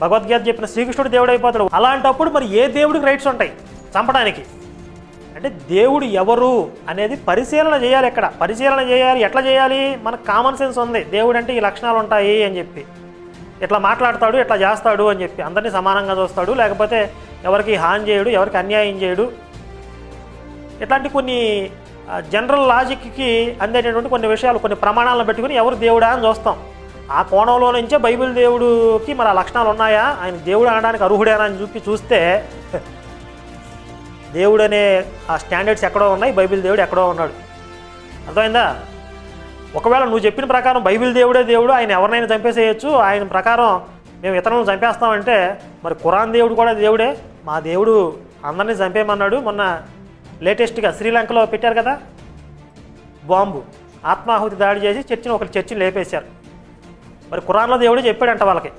భగవద్గీత చెప్పిన శ్రీకృష్ణుడు దేవుడు అయిపోతాడు అలాంటప్పుడు మరి ఏ దేవుడికి రైట్స్ ఉంటాయి? చంపడానికి. అంటే దేవుడు ఎవరు అనేది పరిశీలన చేయాలి ఎక్కడ? పరిశీలన చేయాలి ఎట్లా చేయాలి? మనకు కామన్ సెన్స్ ఉంది. దేవుడు అంటే ఈ లక్షణాలు ఉంటాయి అని చెప్పి. ఇట్లా మాట్లాడతాడు ఇట్లా చేస్తాడు అని చెప్పి. అందరినీ సమానంగా చూస్తాడు లేకపోతే ఎవరికి హాని చేయడు ఎవరికి అన్యాయం చేయడు. ఇట్లాంటి కొన్ని జనరల్ లాజిక్కి అందేటటువంటి కొన్ని విషయాలు కొన్ని ప్రమాణాలను పెట్టుకుని ఎవరు దేవుడా అని చూస్తాం. ఆ కోణంలో నుంచే బైబిల్ దేవుడికి మరి ఆ లక్షణాలు ఉన్నాయా? ఆయన దేవుడు అనడానికి అర్హుడేనా అని చూపి చూస్తే దేవుడు అనే ఆ స్టాండర్డ్స్ ఎక్కడో ఉన్నాయి బైబిల్ దేవుడు ఎక్కడో ఉన్నాడు. అర్థమైందా? ఒకవేళ నువ్వు చెప్పిన ప్రకారం బైబిల్ దేవుడే దేవుడు ఆయన ఎవరినైనా చంపేసేయచ్చు. ఆయన ప్రకారం మేము ఇతరులను చంపేస్తామంటే మరి ఖురాన్ దేవుడు కూడా దేవుడే. మా దేవుడు అందరినీ చంపేయమన్నాడు. మొన్న లేటెస్ట్గా శ్రీలంకలో పెట్టారు కదా? బాంబు. ఆత్మాహుతి దాడి చేసి చర్చిని ఒకరి చర్చిని లేపేశారు. మరి కురాన్లో దేవుడే చెప్పాడంట వాళ్ళకి.